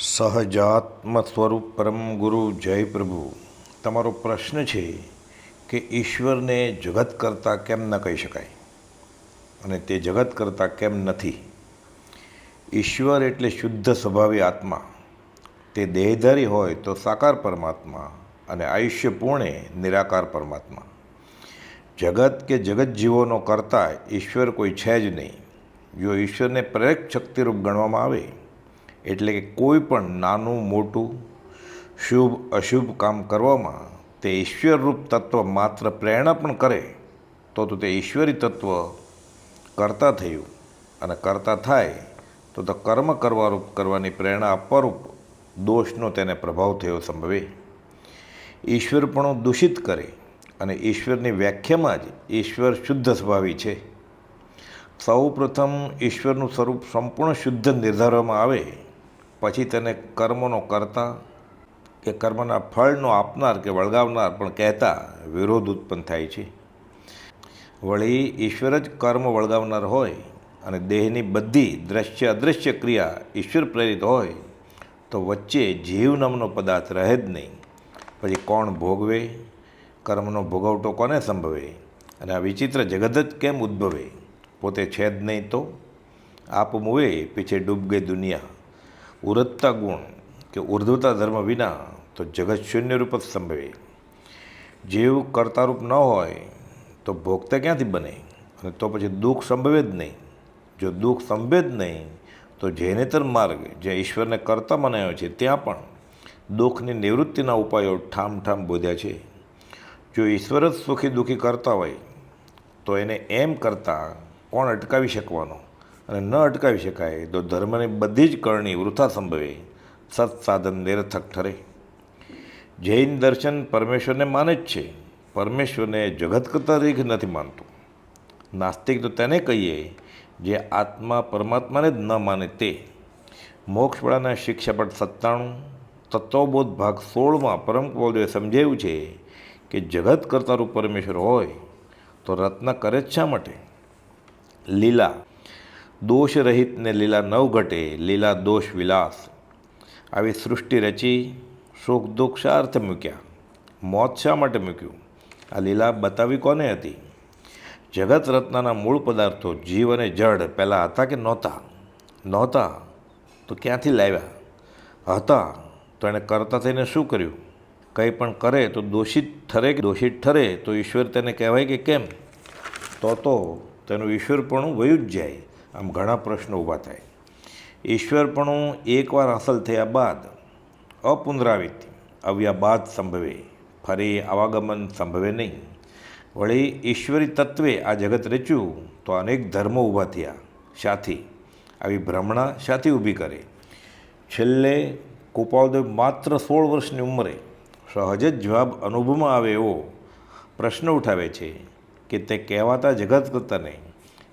સહજાત્મ સ્વરૂપ પરમ ગુરુ જય પ્રભુ. તમારો પ્રશ્ન છે કે ઈશ્વરને જગત કરતાં કેમ ન કહી શકાય? અને તે જગત કરતાં કેમ નથી? ઈશ્વર એટલે શુદ્ધ સ્વભાવી આત્મા. તે દેહધારી હોય તો સાકાર પરમાત્મા અને આયુષ્ય પૂર્ણે નિરાકાર પરમાત્મા. જગત કે જગત જીવોનો કરતા ઈશ્વર કોઈ છે જ નહીં. જો ઈશ્વરને પ્રેરક શક્તિરૂપ ગણવામાં આવે એટલે કે કોઈ પણ નાનું, મોટું, શુભ, અશુભ કામ કરવામાં તે ઈશ્વરરૂપ તત્વ માત્ર પ્રેરણા પણ કરે, તો તો તે ઈશ્વરી તત્વ કરતા થયું. અને કરતા થાય, તો તો કર્મ કરવારૂપ, કરવાની પ્રેરણા આપવારૂપ દોષનો તેને પ્રભાવ થયો સંભવે. ઈશ્વરપણું દૂષિત કરે અને ઈશ્વરની વ્યાખ્યામાં જ ઈશ્વર શુદ્ધ સ્વભાવી છે. સૌ પ્રથમ ઈશ્વરનું સ્વરૂપ સંપૂર્ણ શુદ્ધ નિર્ધારવામાં આવે પછી તેને કર્મનો કરતા કે કર્મના ફળનો આપનાર કે વળગાવનાર પણ કહેતા વિરોધ ઉત્પન્ન થાય છે. વળી ઈશ્વર જ કર્મ વળગાવનાર હોય અને દેહની બધી દ્રશ્ય અદૃશ્ય ક્રિયા ઈશ્વર પ્રેરિત હોય તો વચ્ચે જીવ નામનો પદાર્થ રહે જ નહીં. પછી કોણ ભોગવે? કર્મનો ભોગવટો કોને સંભવે? અને આ વિચિત્ર જગત જ કેમ ઉદ્ભવે? પોતે છે જ નહીં તો? આપ મુએ પીછે ડૂબ ગઈ દુનિયા. ઉરતતા ગુણ કે ઉર્ધ્વતા ધર્મ વિના તો જગત શૂન્ય રૂપ જ સંભવે. જીવ કર્તારૂપ ન હોય તો ભોગતા ક્યાંથી બને? અને તો પછી દુઃખ સંભવે જ નહીં. જો દુઃખ સંભવે જ નહીં, તો જૈનેતર માર્ગ, જે ઈશ્વરને કરતા મનાયો છે, ત્યાં પણ દુઃખની નિવૃત્તિના ઉપાયો ઠામ ઠામ બોધ્યા છે. જો ઈશ્વર જ સુખી દુઃખી કરતા હોય, તો એને એમ કરતાં કોણ અટકાવી શકવાનો? અને ન અટકાવી શકાય. તો ધર્મની બધી જ કરણી વૃથા સંભવે. સત્સાધન નિરથક ઠરે. જૈન દર્શન પરમેશ્વરને માને જ છે. પરમેશ્વરને જગત કરતાં રીખ નથી માનતું. નાસ્તિક તો તેને કહીએ, જે આત્મા પરમાત્માને જ ન માને તે. મોક્ષવાળાના શિક્ષાપટ સત્તાણું, તત્વબોધ ભાગ સોળમાં પરમ કૌલદેવે સમજાવ્યું છે કે જગત કરતારું પરમેશ્વર હોય, તો રત્ન કરે જ શા માટે? લીલા દોષ રહિત ને લીલા નવ ઘટે, લીલા દોષ વિલાસ. આવી સૃષ્ટિ રચી શોખ દુઃખ શા અર્થે મૂક્યા? મોત શા માટે મૂક્યું? આ લીલા બતાવી કોને હતી? જગત રત્નના મૂળ પદાર્થો, જીવ અને જડ પહેલાં હતા કે નહોતા? નહોતા. તો ક્યાંથી લાવ્યા? હતા. તો એણે કરતા થઈને શું કર્યું? કંઈ પણ કરે તો દોષિત ઠરે કે દોષિત ઠરે તો ઈશ્વર તેને કહેવાય કે કેમ? તો તો તેનું ઈશ્વરપણું વયું જ જાય. આમ ઘણા પ્રશ્નો ઊભા થાય. ઈશ્વરપણું એકવાર હાંસલ થયા બાદ અપુનરાવિત આવ્યા બાદ સંભવે. ફરી આવાગમન સંભવે નહીં. વળી ઈશ્વરી તત્વે આ જગત રચ્યું તો અનેક ધર્મો ઊભા થયા. સાથી, આવી ભ્રમણા શાથી ઊભી કરે. છેલ્લે કૃપાલદેવ માત્ર સોળ વર્ષની ઉંમરે સહજ જ જવાબ અનુભવમાં આવે એવો પ્રશ્ન ઉઠાવે છે કે તે કહેવાતા જગત કરતા નહીં.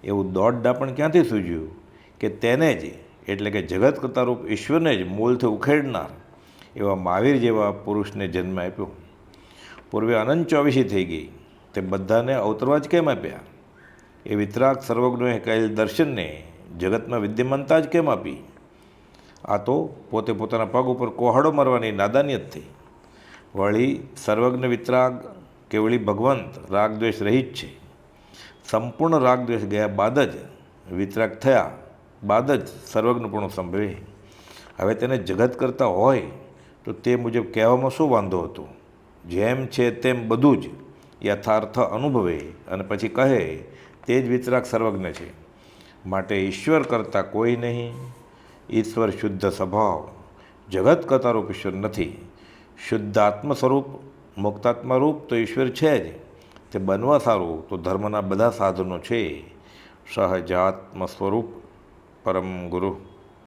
એવું દોઢ દાપણ ક્યાંથી સૂજ્યું કે તેને જ, એટલે કે જગત કરતા રૂપ ઈશ્વરને જ મૂળથી ઉખેડનાર એવા મહાવીર જેવા પુરુષને જન્મ આપ્યો. પૂર્વે અનંત ચોવીસી થઈ ગઈ. તે બધાને અવતરવા જ કેમ આપ્યા? એ વિતરાગ સર્વજ્ઞોએ કહેલ દર્શનને જગતમાં વિદ્યમાનતા જ કેમ આપી? આ તો પોતે પોતાના પગ ઉપર કોહાડો મારવાની નાદાનિયત થઈ. વળી સર્વજ્ઞ વિતરાગ કેવળી ભગવંત, રાગદ્વેષ રહિત છે. સંપૂર્ણ રાગદ્વેષ ગયા બાદ જ, વિતરાગ થયા બાદ જ સર્વજ્ઞપણું સંભવે. હવે તેને જગત કરતા હોય તો તે મુજબ કહેવામાં શું વાંધો હતો? જેમ છે તેમ બધું જ યથાર્થ અનુભવે અને પછી કહે, તે જ વિતરાગ સર્વજ્ઞ છે. માટે ઈશ્વર કરતાં કોઈ નહીં. ઈશ્વર શુદ્ધ સ્વભાવ. જગત કરતા રૂપ ઈશ્વર નથી. શુદ્ધ આત્મ સ્વરૂપ મુક્તાત્મા રૂપ તો ઈશ્વર છે જ. તે બનવા સારું તો ધર્મના બધા સાધનો છે. સહજાત્મ સ્વરૂપ પરમ ગુરુ.